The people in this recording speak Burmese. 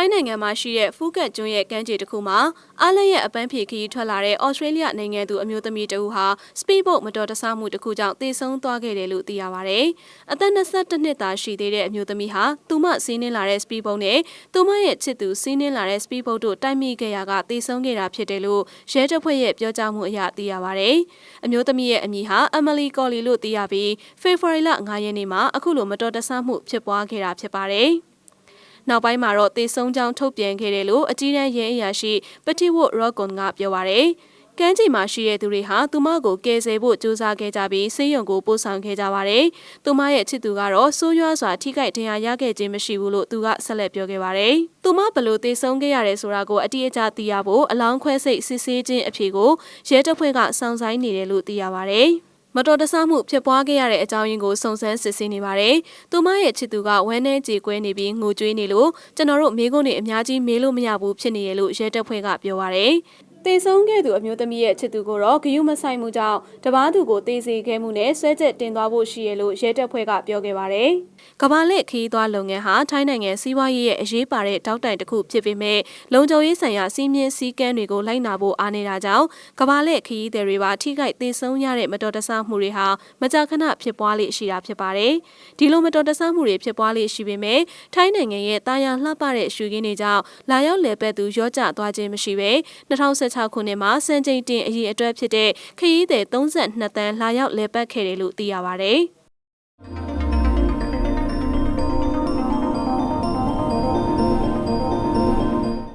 ထိုင်းနိုင်ငံမှာရှိတဲ့ဖူးကတ်ကျွန်းရဲ့ကမ်းခြေတစ်ခုမှာအားလရဲ့အပန်းဖြေခရီးထွက်လာတဲ့ဩစတြေးလျနိုင်ငံသူအမျိုးသမီးတဦးဟာစပီးဘုတ်မတော်တဆမှုတစ်ခုကြောင့်သေဆုံးသွားခဲ့တယ်လို့သိရပါဗျ။အသက်22နှစ်သားရှိသေးတဲ့အမျိုးသမီးဟာသူမစီးနှင်းလာတဲ့စပီးဘုတ်နဲ့သူမရဲ့ချစ်သူစီးနှင်းလာတဲ့စပီးဘုတ်တို့တိုက်မိခဲ့ရာကသေဆုံးခဲ့တာဖြစ်တယ်လို့ရဲတပ်ဖွဲ့ရဲ့ပြောကြားမှုအရသိရပါဗျ။အမျိုးသမီးရဲ့အမည်ဟာအမလီကော်လီလို့သိရပြီးဖေဖော်ဝါရီလ9ရက်နေ့မှာအခုလိုမတော်တဆမှုဖြစ်ပွားခဲ့တာဖြစ်ပါတယ်။ နောက်ပိုင်းမှာတော့တေဆုံးကြောင်းထုတ်ပြန်ခဲ့တယ်လို့အကြီးတန်းရဲအရာရှိပတိဝတ်ရော့ကွန်ကပြောပါရယ်ကမ်းခြေမှာရှိတဲ့သူတွေဟာသူမကိုကယ်ဆယ်ဖို့ကြိုးစားခဲ့ကြပြီးဆေးရုံကိုပို့ဆောင်ခဲ့ကြပါတယ်။သူမရဲ့ချစ်သူကတော့ဆိုးရွားစွာထိခိုက်ဒဏ်ရာရခဲ့ခြင်းမရှိဘူးလို့သူကဆက်လက်ပြောခဲ့ပါတယ်။သူမဘလို့သေဆုံးခဲ့ရတယ်ဆိုတာကိုအတိအကျသိရဖို့အလောင်းခွဲစိတ်စစ်ဆေးခြင်းအဖြေကိုရဲတပ်ဖွဲ့ကစောင့်ဆိုင်းနေတယ်လို့သိရပါတယ်။ မတော်တဆမှုဖြစ်ပွားခဲ့ရတဲ့အကြောင်းရင်းကိုစုံစမ်းစစ်ဆေးနေပါတယ်။သူမရဲ့ချစ်သူကဝမ်းနဲ့ကြေကွဲနေပြီးငိုကြွေးနေလို့ကျွန်တော်တို့မိကုန်းတွေအများကြီးမေးလို့မရဘူးဖြစ်နေရလို့ရဲတပ်ဖွဲ့ကပြောပါရယ်။ တေဆုံးခဲ့သူအမျိုးသမီးရဲ့ချစ်သူကိုတော့ဂယုမဆိုင်မှုကြောင့်တပားသူကိုတေးစေခဲ့မှုနဲ့ဆွဲချက်တင်သွားဖို့ရှိရလို့ရဲတပ်ဖွဲ့ကပြောခဲ့ပါတယ်။ကဘာလက်ခီးသွားလုပ်ငန်းဟာထိုင်းနိုင်ငံစီးပွားရေးရဲ့အရေးပါတဲ့တောက်တိုင်တစ်ခုဖြစ်ပေမဲ့လုံခြုံရေးဆိုင်ရာစီးမြင်စည်းကမ်းတွေကိုလိုက်နာဖို့အားနေတာကြောင့်ကဘာလက်ခီးသည်တွေပါထိခိုက်သေဆုံးရတဲ့မတော်တဆမှုတွေဟာမကြာခဏဖြစ်ပွားလေရှိတာဖြစ်ပါတယ်။ဒီလိုမတော်တဆမှုတွေဖြစ်ပွားလေရှိပေမဲ့ထိုင်းနိုင်ငံရဲ့တာယာလှပတဲ့ရှုခင်းတွေကြောင့်လာရောက်လည်ပတ်သူရောကျသွားခြင်းမရှိဘဲ2016ခုနှစ်မှာစံချိန်တင်အရေးအတွက်ဖြစ်တဲ့ခရီးသည်32တန်းလာရောက်လည်ပတ်ခဲ့တယ်လို့သိရပါတယ်။